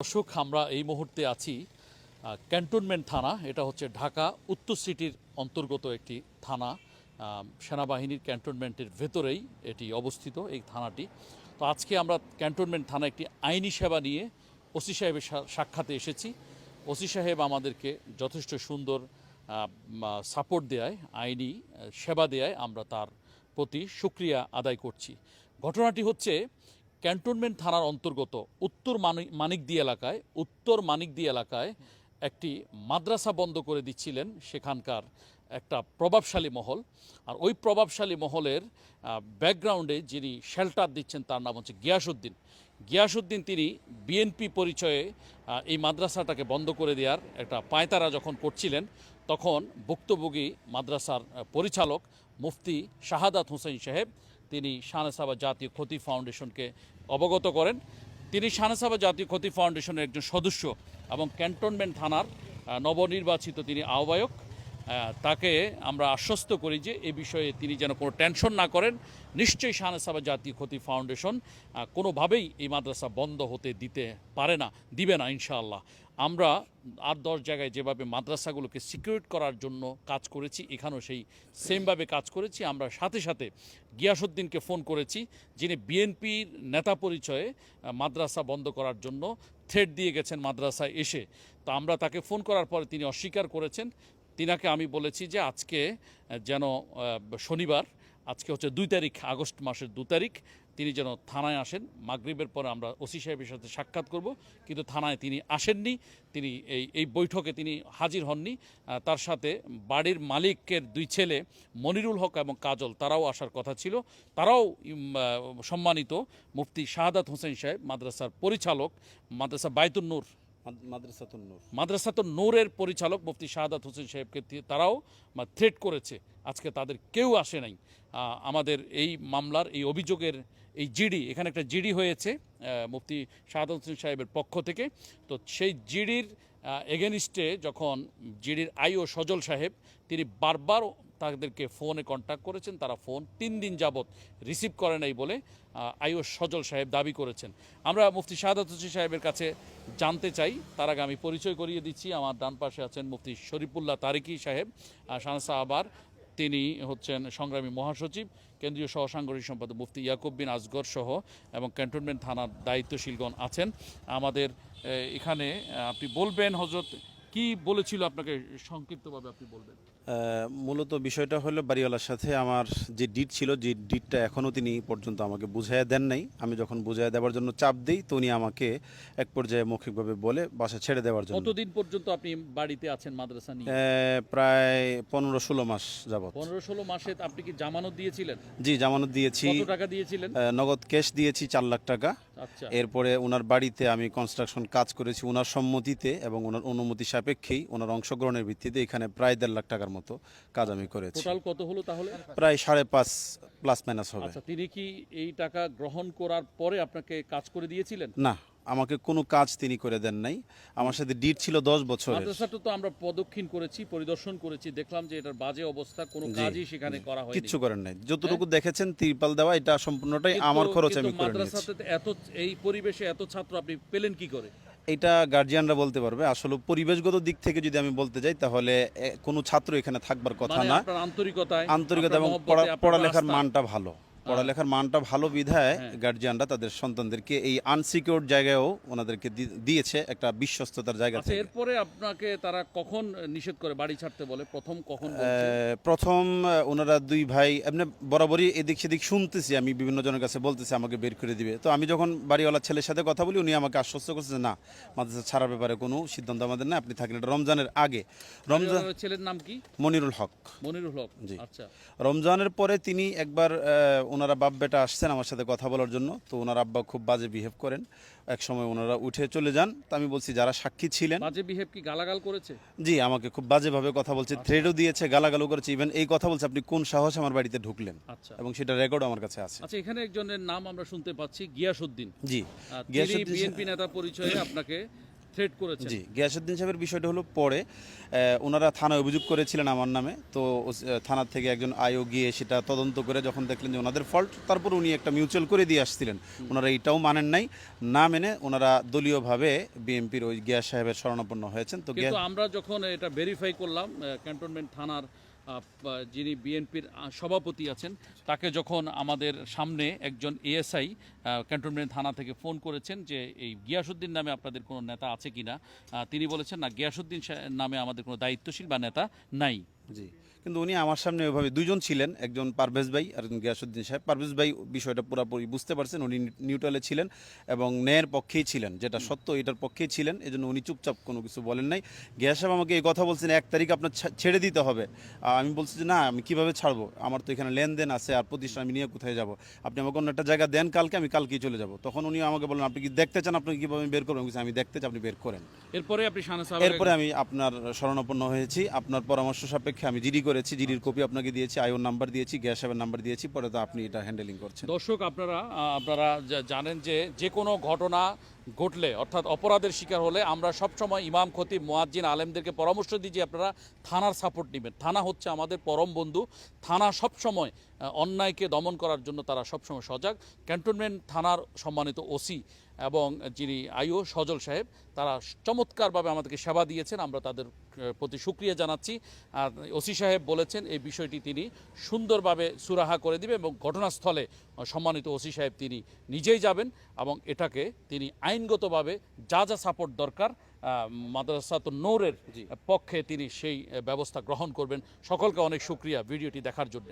দর্শক, আমরা এই মুহূর্তে আছি ক্যান্টনমেন্ট থানা। এটা হচ্ছে ঢাকা, উত্তর সিটির অন্তর্গত একটি থানা। সেনাবাহিনীর ক্যান্টনমেন্টের ভেতরেই এটি অবস্থিত, এই থানাটি। তো আজকে আমরা ক্যান্টনমেন্ট থানা একটি আইনি সেবা নিয়ে ওসি সাহেবের সাক্ষাতে এসেছি। ওসি সাহেব আমাদেরকে যথেষ্ট সুন্দর সাপোর্ট দেয়, আইনি সেবা দেয়। আমরা তার প্রতি সুক্রিয়া আদায় করছি। ঘটনাটি হচ্ছে ক্যান্টনমেন্ট থানার অন্তর্গত উত্তর মানি- মানিকদি এলাকায়, উত্তর মানিকদি এলাকায় একটি মাদ্রাসা বন্ধ করে দিচ্ছিলেন সেখানকার একটা প্রভাবশালী মহল। আর ওই প্রভাবশালী মহলের ব্যাকগ্রাউন্ডে যিনি শেল্টার দিচ্ছেন তার নাম হচ্ছে গিয়াসুদ্দিন গিয়াসুদ্দিন তিনি বিএনপি পরিচয়ে এই মাদ্রাসাটাকে বন্ধ করে দেওয়ার একটা পায়তারা যখন করছিলেন, তখন ভুক্তভোগী মাদ্রাসার পরিচালক মুফতি শাহাদাত হোসেন সাহেব তিনি শাহনাসাবা জাতীয় ক্ষতি ফাউন্ডেশনকে অবগত করেন। তিনি শাহনাসাবা জাতীয় ক্ষতি ফাউন্ডেশনের একজন সদস্য এবং ক্যান্টনমেন্ট থানার নবনির্বাচিত তিনি আহ্বায়ক। আহ, তাকে আমরা আশ্বস্ত করি যে এ বিষয়ে তিনি যেন কোনো টেনশন না করেন। নিশ্চয়ই শাহনাসাবা জাতীয় ক্ষতি ফাউন্ডেশন কোনোভাবেই এই মাদ্রাসা বন্ধ হতে দিতে পারে না, দিবে না ইনশাআল্লাহ। আমরা আট দশ জায়গায় যেভাবে মাদ্রাসাগুলোকে সিকিউরিট করার জন্য কাজ করেছি, এখানেও সেই সেমভাবে কাজ করেছি। আমরা সাথে সাথে গিয়াসুদ্দিনকে ফোন করেছি, যিনি বিএনপির নেতা পরিচয়ে মাদ্রাসা বন্ধ করার জন্য থ্রেট দিয়ে গেছেন মাদ্রাসায় এসে। তো আমরা তাকে ফোন করার পরে তিনি অস্বীকার করেছেন তিনাকে আমি বলেছি যে আজকে যেন শনিবার, আজকে হচ্ছে দুই তারিখ, আগস্ট মাসের দু তারিখ, তিনি যেন থানায় আসেন। মাগরিবের পরে আমরা ওসি সাহেবের সাথে সাক্ষাৎ করব, কিন্তু থানায় তিনি আসেননি। তিনি এই এই বৈঠকে তিনি হাজির হননি। তার সাথে বাড়ির মালিকের দুই ছেলে, মনিরুল হক এবং কাজল, তারাও আসার কথা ছিল। তারাও সম্মানিত মুফতি শাহাদাত হোসেন সাহেব, মাদ্রাসার পরিচালক, মাদ্রাসা বায়তুন্নূর মাদ্রাসাতুন নূরের পরিচালক মুফতি শাহাদাত হোসেন সাহেবকে তারাও থ্রেট করেছে। আজকে তাদের কেউ আসে নাই। আমাদের এই মামলার, এই অভিযোগের এই জিডি, এখানে একটা জিডি হয়েছে মুফতি শাহাদাত হোসেন সাহেবের পক্ষ থেকে। তো সেই জিডির এগেনিস্টে যখন জিডির আইও সজল সাহেব, তিনি বারবার তাদেরকে ফোনে কন্ট্যাক্ট করেছেন। তারা ফোন তিন দিন যাবৎ রিসিভ করে নাই বলে আইও সজল সাহেব দাবি করেছেন। আমরা মুফতি শাহাদাত হোসেন সাহেবের কাছে জানতে চাই, তার আগে আমি পরিচয় করিয়ে দিচ্ছি। আমার ডান পাশে আছেন মুফতি শরীফুল্লাহ তারিকি সাহেব শাহসা আবার। তিনি হচ্ছেন সংগ্রামী মহাসচিব, কেন্দ্রীয় সহসাংগঠনিক সম্পাদক মুফতি ইয়াকুব বিন আজগর সহ এবং ক্যান্টনমেন্ট থানার দায়িত্বশীলগণ আছেন। আমাদের এখানে আপনি বলবেন হজরত কি বলেছিল আপনাকে সংক্ষিপ্তভাবে আপনি বলবেন? মূলত বিষয়টা হলো বাড়িওয়ালার সাথে আমার যে ডিট ছিল যে ডিটটা এখনও তিনি পর্যন্ত আমাকে বুঝাইয়া দেন নাই। আমি যখন বুঝাইয়া দেওয়ার জন্য চাপ দিই তো উনি আমাকে এক পর্যায়ে মৌখিকভাবে বলে বাসা ছেড়ে দেওয়ার জন্য। কতদিন পর্যন্ত আপনি বাড়িতে আছেন মাদ্রাসা নিয়ে? প্রায় পনেরো ষোলো মাস যাবত পনেরো ষোলো মাসে আপনি কি জামানত দিয়েছিলেন? জি জামানত দিয়েছি। কত টাকা দিয়েছিলেন? নগদ ক্যাশ দিয়েছি চার লাখ টাকা। এরপরে ওনার বাড়িতে আমি কনস্ট্রাকশন কাজ করেছি ওনার সম্মতিতে এবং ওনার অনুমতি সাপেক্ষেই ওনার অংশগ্রহণের ভিত্তিতে এখানে প্রায় দেড় লাখ টাকার মতো কাজ আমি করেছি। টোটাল কত হলো তাহলে? প্রায় সাড়ে পাঁচ প্লাস মাইনাস হবে। আচ্ছা তিনি কি এই টাকা গ্রহণ করার পরে আপনাকে কাজ করে দিয়েছিলেন? না আমাকে কোনো কাজ তিনি করে দেন নাই। আমার সাথে ডিট ছিল দশ বছর মাদ্রাসাটা তো আমরা প্রদক্ষিণ করেছি পরিদর্শন করেছি দেখলাম যে এটার বাজে অবস্থা কোনো কাজই সেখানে করা হয়নি। কিচ্ছু করেন নাই। যতটুকু দেখেছেন তিরপাল দেওয়া এটা সম্পূর্ণটাই আমার খরচ আমি করে নিয়েছি। মাদ্রাসাতে এত এই পরিবেশে এত ছাত্র আপনি পেলেন কি করে? এটা গার্জিয়ানরা বলতে পারবে। আসলে পরিবেশগত দিক থেকে যদি আমি বলতে যাই তাহলে কোনো ছাত্র এখানে থাকবার কথা মানে না। আপনার আন্তরিকতায় আন্তরিকতা এবং পড়ালেখার মানটা ভালো। পড়ালেখার মানটা ভালো বিধায় হ্যাঁ। গার্জিয়ানরা তাদের সন্তানদেরকে এই আনসিকিউর জায়গায়ও ওনাদেরকে দিয়েছে একটা বিশ্বস্ততার জায়গা আচ্ছা থেকে। এরপরে আপনাকে তারা কখন নিষেধ করে বাড়ি ছাড়তে বলে? প্রথম কখন প্রথম ওনারা দুই ভাই এমনি বরাবরই এদিক সেদিক শুনতেছি আমি বিভিন্ন জনের কাছে বলতেছি আমাকে বের করে দিবে। তো আমি যখন বাড়িওয়ালা ছেলের সাথে কথা বলি উনি আমাকে আশ্বস্ত করছে যে না মাদ্রাসা ছাড়ার ব্যাপারে কোনো সিদ্ধান্ত আমাদের না আপনি থাকেন এটা রমজানের আগে। রমজান ছেলের নাম কি? মনিরুল হক। মনিরুল হক জি। আচ্ছা। রমজানের পরে তিনি একবার ওনারা বাপ বেটা আসছেন আমার সাথে কথা বলার জন্য তো ওনার আব্বা খুব বাজে বিহেভ করেন। এক সময় ওনারা উঠে চলে যান তো আমি বলছি যারা সাক্ষী ছিলেন বাজে বিহেভ কি গালাগাল করেছে? জি আমাকে খুব বাজেভাবে কথা বলছে থ্রেডও দিয়েছে গালাগালও করেছে। ইভেন এই কথা বলছে আপনি কোন সাহস আমার বাড়িতে ঢুকলেন? আচ্ছা। এবং সেটা রেকর্ড আমার কাছে আছে। আচ্ছা এখানে একজনের নাম আমরা শুনতে পাচ্ছি গিয়াসউদ্দিন। জি। গিয়াসউদ্দিন বিএনপি নেতা পরিচয়ে আপনাকে থ্রেট করেছেন। জি গিয়াসুদ্দিন সাহেবের বিষয়টা হলো পরে ওনারা থানায় অভিযোগ করেছিলেন আমার নামে। তো থানার থেকে একজন আয়ো গিয়ে সেটা তদন্ত করে যখন দেখলেন যে ওনাদের ফল্ট তারপর উনি একটা মিউচুয়াল করে দিয়ে আসছিলেন। ওনারা এটাও মানেন নাই না মেনে ওনারা দলীয়ভাবে বিএনপির ওই গিয়াস সাহেবের শরণাপন্ন হয়েছেন। তো আমরা যখন এটা ভেরিফাই করলাম ক্যান্টনমেন্ট থানার যিনি বিএনপির সভাপতি আছেন, তাকে যখন আমাদের সামনে একজন এএসআই ক্যান্টনমেন্ট থানা থেকে ফোন করেছেন যে এই গিয়াসুদ্দিন নামে আপনাদের কোনো নেতা আছে কিনা তিনি বলেছেন, না গিয়াসুদ্দিন নামে আমাদের কোনো দায়িত্বশীল বা নেতা নাই। জি। কিন্তু উনি আমার সামনে ওইভাবে দুজন ছিলেন একজন পারভেজ ভাই আর একজন গিয়াসুদ্দিন সাহেব। পারভেজ ভাই বিষয়টা পুরোপুরি বুঝতে পারছেন উনি নিউট্রালে ছিলেন এবং ন্যায়ের পক্ষেই ছিলেন যেটা সত্য এটার পক্ষেই ছিলেন এজন্য উনি চুপচাপ কোনো কিছু বলেন নাই। গিয়াস সাহেব আমাকে এই কথা বলছেন এক তারিখ আপনার ছেড়ে দিতে হবে। আমি বলছি যে না আমি কীভাবে ছাড়বো? আমার তো এখানে লেনদেন আছে আর প্রতিষ্ঠান আমি নিয়ে কোথায় যাব? আপনি আমাকে অন্য একটা জায়গা দেন কালকে আমি কালকেই চলে যাব। তখন উনি আমাকে বলেন আপনি কি দেখতে চান আপনি কীভাবে আমি বের করবেন আমি আমি দেখতে চাই আপনি বের করেন। এরপরে আপনি এরপরে আমি আপনার শরণাপন্ন হয়েছি। আপনার পরামর্শ সাপেক্ষে আমি জিডি করেছি জিডির কপি আপনাকে দিয়েছি আইওর নাম্বার দিয়েছি গ্যাস সাহেবের নাম্বার দিয়েছি পরে তো আপনি এটা হ্যান্ডেলিং করছেন। দর্শক আপনারা আপনারা জানেন যে যে কোনো ঘটনা ঘটলে অর্থাৎ অপরাধের শিকার হলে আমরা সবসময় ইমাম খতিব মোয়াজ্জিন আলেমদেরকে পরামর্শ দিই যে আপনারা থানার সাপোর্ট নেবেন। থানা হচ্ছে আমাদের পরম বন্ধু। থানা সবসময় অন্যায়কে দমন করার জন্য তারা সবসময় সজাগ। ক্যান্টনমেন্ট থানার সম্মানিত ওসি এবং যিনি আইও সজল সাহেব তারা চমৎকারভাবে আমাদেরকে সেবা দিয়েছেন। আমরা তাদের প্রতি সুক্রিয়া জানাচ্ছি। আর ওসি সাহেব বলেছেন এই বিষয়টি তিনি সুন্দরভাবে সুরাহা করে দিবে এবং ঘটনাস্থলে সম্মানিত ওসি সাহেব তিনি নিজেই যাবেন এবং এটাকে তিনি আইনগতভাবে যা যা সাপোর্ট দরকার মাদ্রাসাত নৌরের পক্ষে তিনি সেই ব্যবস্থা গ্রহণ করবেন। সকলকে অনেক সুক্রিয়া ভিডিওটি দেখার জন্য।